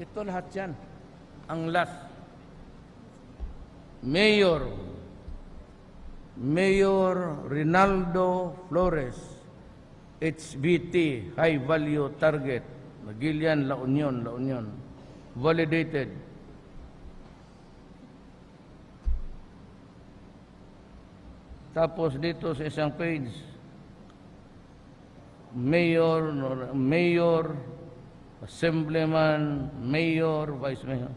Ito lahat yan. Ang last. Mayor. Mayor Rinaldo Flores. HVT, High Value Target. Magilian, La Union, La Union. Validated. Tapos dito sa isang page, mayor, mayor, assemblyman, mayor, vice mayor.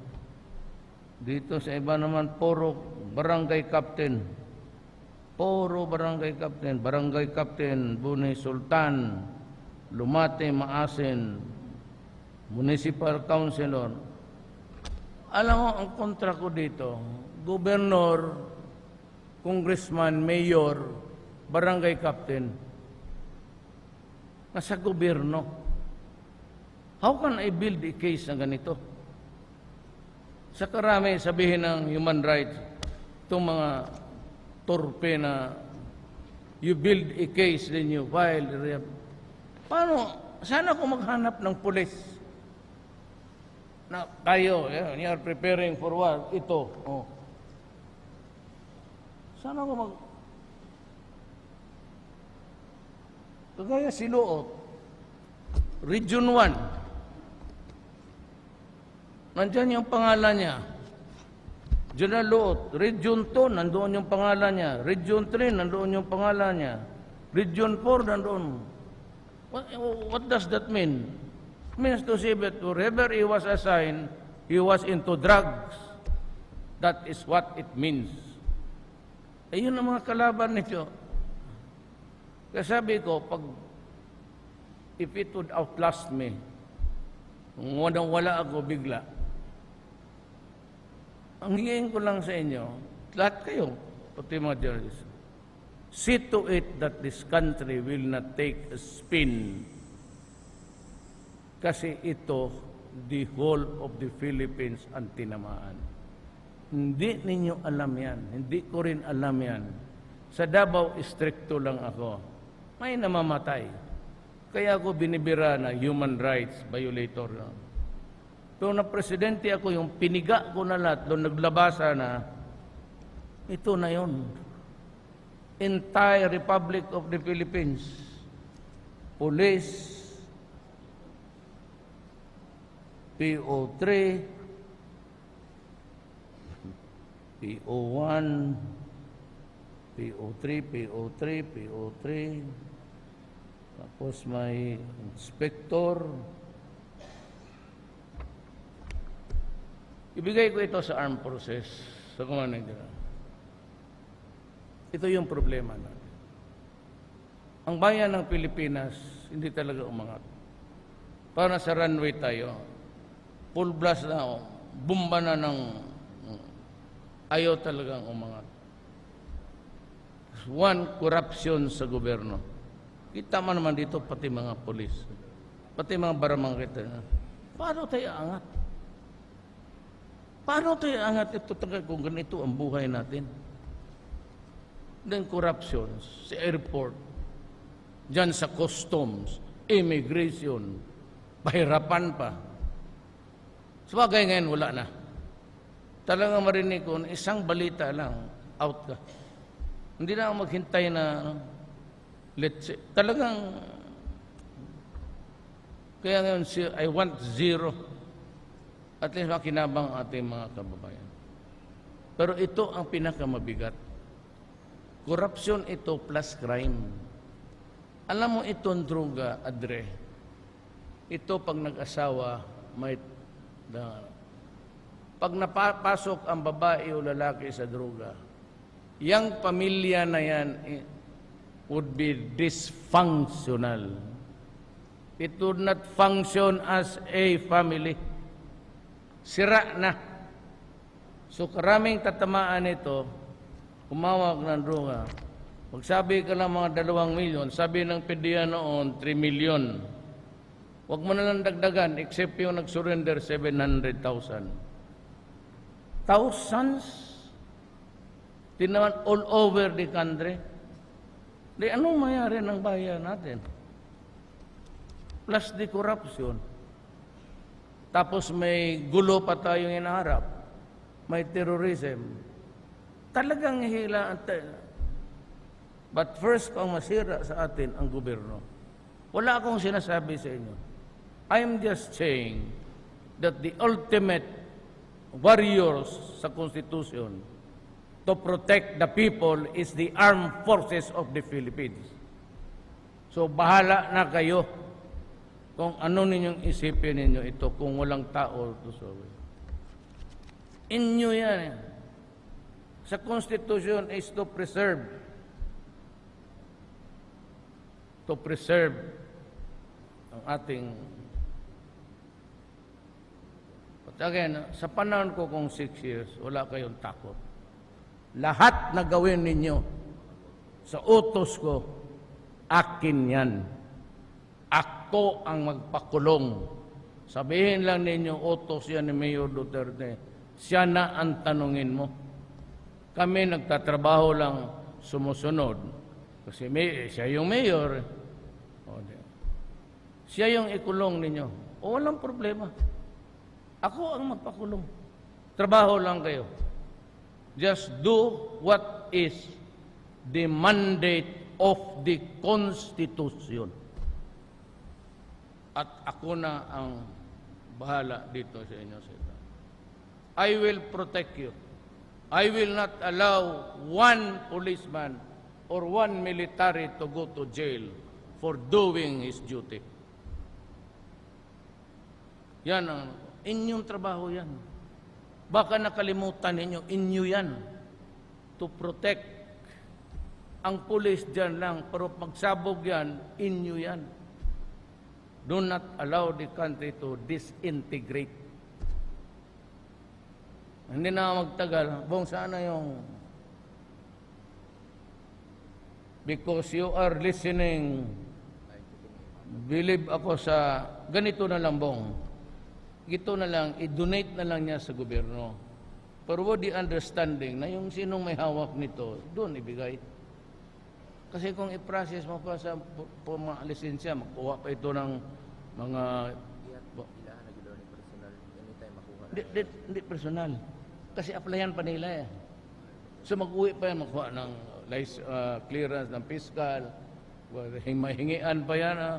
Dito sa iba naman, puro barangay captain. Puro barangay captain. Barangay captain, Buni Sultan, Lumate Maasin, municipal councilor. Alam mo, ang kontra ko dito, gobernador, congressman, mayor, barangay captain, nasa gobyerno. How can I build a case na ganito? Sa karami, sabihin ng human rights, itong mga torpe na you build a case, then you file. Paano? Sana ko maghanap ng pulis na kayo, yeah, you are preparing for what? Ito. Oh. Sana ko mag... Kagaya si Luot, Region 1. Nandyan yung pangalan niya. General Luot, Region 2, nandoon yung pangalan niya. Region 3, nandoon yung pangalan niya. Region 4, nandoon. What, what does that mean? means to say that wherever he was assigned, he was into drugs. That is what it means. Ayun ang mga kalaban nito. Kaya sabi ko, pag if it would outlast me, wala ako bigla, ang hingin ko lang sa inyo, lahat kayo, pati mga journalists, see to it that this country will not take a spin kasi ito, the whole of the Philippines ang tinamaan. Hindi ninyo alam yan. Hindi ko rin alam yan. Sa Davao, stricto lang ako. May namamatay. Kaya ako binibira na human rights violator. Pero na presidente ako, yung piniga ko na lahat, doon naglabasa na, ito na yon Entire Republic of the Philippines. Police, PO3, PO1, PO3, PO3, PO3, tapos may inspector. Ibigay ko ito sa armed forces, sa commanding general. Ito yung problema natin. Ang bayan ng Pilipinas, hindi talaga umangat. Para sa runway tayo, full blast na, oh, bumba na ng ayaw talagang umangat. One, corruption sa gobyerno. Kita man naman dito pati mga polis, pati mga baramangkita. Paano tayo angat? Paano tayo angat ito talaga kung ganito ang buhay natin? Then corruption sa airport, dyan sa customs, immigration, pahirapan pa. Sabagay ngayon, wala na. Talagang marinig ko, isang balita lang, out ka. Hindi na ako maghintay na, ano, let's say, talagang, kaya ngayon, I want zero. At least makinabang ang ating mga kababayan. Pero ito ang pinakamabigat. Corruption ito plus crime. Alam mo itong droga, Adre, ito pag nag-asawa, may na, pag napapasok ang babae o lalaki sa droga, yang pamilya na yan eh, would be dysfunctional. It would not function as a family. Sira na. So karaming tatamaan ito, kumawag ng droga. Magsabi ka lang mga dalawang milyon, sabi ng PDEA noon, 3 milyon. Huwag mo na lang dagdagan, except yung nag-surrender, 700,000. Thousands? Tinaman all over the country. Di anong mayari ng bayan natin? Plus the corruption. Tapos may gulo pa tayong inaharap. May terrorism. Talagang hila But first, ang masira sa atin ang gobyerno. Wala akong sinasabi sa inyo. I'm just saying that the ultimate warriors sa Constitution to protect the people is the armed forces of the Philippines. So bahala na kayo kung ano ninyong isipin ninyo ito kung walang tao to serve. Inyo yan. eh. Sa Constitution is to preserve to preserve ang ating But again, sa panahon ko kung six years, wala kayong takot. Lahat na gawin ninyo sa utos ko, akin yan. Ako ang magpakulong. Sabihin lang ninyo, utos yan ni Mayor Duterte. Siya na ang tanungin mo. Kami nagtatrabaho lang sumusunod. Kasi may, siya yung mayor. O. Siya yung ikulong ninyo. O walang problema. Ako ang magpakulong. Trabaho lang kayo. Just do what is the mandate of the Constitution. At ako na ang bahala dito sa inyo sa ito. I will protect you. I will not allow one policeman or one military to go to jail for doing his duty. Yan ang inyong trabaho yan. Baka nakalimutan ninyo, inyo yan. To protect. Ang pulis dyan lang, pero pagsabog yan, inyo yan. Do not allow the country to disintegrate. Hindi na magtagal. Bong, sana yung... Because you are listening, believe ako sa... Ganito na lang, Bong. Ito na lang, i-donate na lang niya sa gobyerno. Pero with the understanding na yung sinong may hawak nito, doon ibigay. Kasi kung i-process mo pa sa pu- pu- mga lisensya, magkuha pa ito ng mga... Makuha. Hindi, hindi, personal. Kasi applyan pa nila eh. So mag-uwi pa yan, makuha ng license, uh, clearance ng fiscal. Mahingian pa yan. Ah.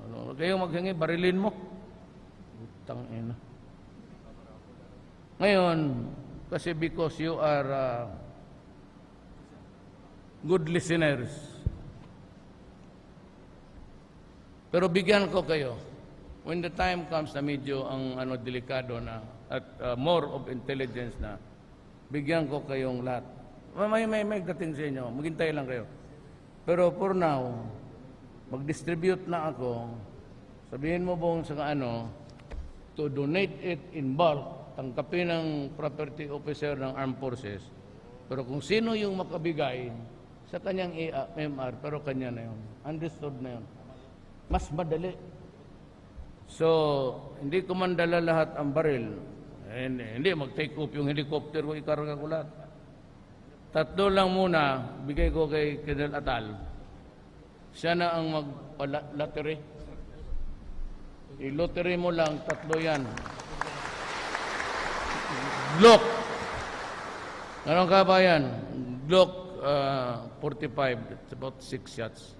Ano, kayo maghingi, barilin mo. Utang ina. Ngayon, kasi because you are uh, good listeners, pero bigyan ko kayo, when the time comes na medyo ang ano delikado na at uh, more of intelligence na, bigyan ko kayong lahat. May, may, may dating sa inyo, maghintay lang kayo. Pero for now, mag-distribute na ako, sabihin mo bong sa ano, to donate it in bulk, tangkapin ng property officer ng armed forces. Pero kung sino yung makabigay sa kanyang AMR, pero kanya na yun. Understood na yun. Mas madali. So, hindi ko man dala lahat ang baril. Eh, Hindi, hindi mag-take off yung helicopter ko, ikarga ko lahat. Tatlo lang muna, bigay ko kay Colonel Atal. Siya na ang mag-lottery. I-lottery mo lang, tatlo yan. Glock. Anong ka ba yan? Glock uh, 45. It's about 6 shots.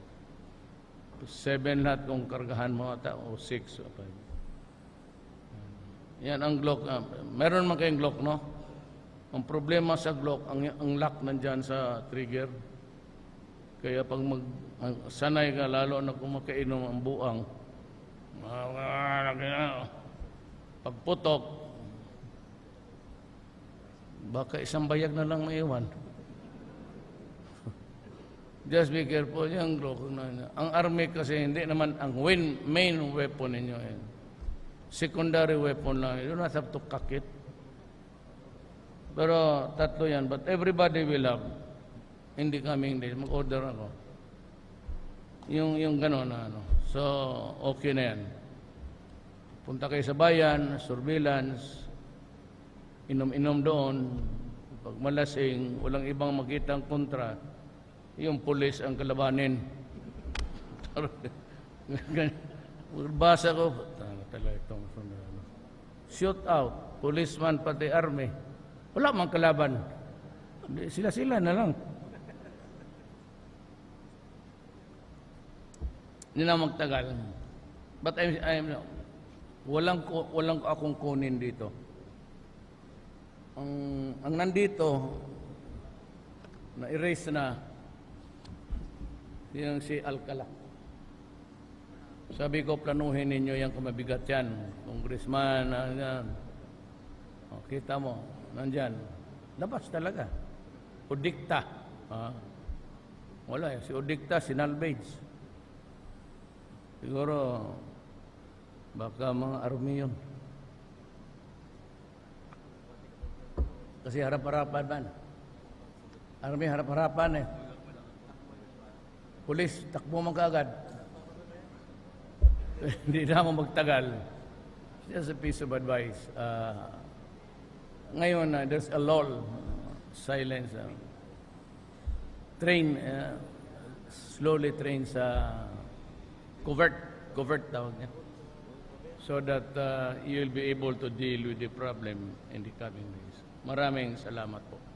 7 lahat kung kargahan mo ata o 6 o 5. Yan ang Glock. ah, meron man kayong Glock, no? Ang problema sa Glock, ang, ang lock nandyan sa trigger. Kaya pag mag, ang- sanay ka, lalo na kung makainom ang buang, mga na, pagputok, baka isang bayag na lang maiwan. Just be careful yung Glock. Ang army kasi hindi naman ang win, main weapon ninyo. Yan. Secondary weapon lang. You don't have to cock it. Pero tatlo yan. But everybody will have. Hindi kami hindi. Mag-order ako. Yung, yung gano'n na ano. So, okay na yan. Punta kayo sa bayan, surveillance, inom-inom doon. Pag malasing, walang ibang makitang kontra, yung pulis ang kalabanin. Basa ko, ano. shoot out, policeman pati army. Wala mang kalaban. Sila-sila na lang. Hindi na magtagal. But I'm, I'm, walang, walang akong kunin dito. Ang, ang nandito, na-erase na, yung si Alcala. Sabi ko, planuhin ninyo yung kumabigat yan. Congressman, na yan. O, kita mo, nandyan. Labas talaga. Udikta. Ah. Wala eh. Si Udikta, si Nalbage. Siguro, baka mga army yun. Kasi harap-harapan man. Army harap-harapan eh. Pulis, takbo man kaagad. Hindi na mo magtagal. Just a piece of advice. Uh, ngayon, uh, there's a lull, silence. Uh, train, uh, slowly train sa covert, covert tawag niya. So that uh, you'll be able to deal with the problem in the coming days. Maraming salamat po.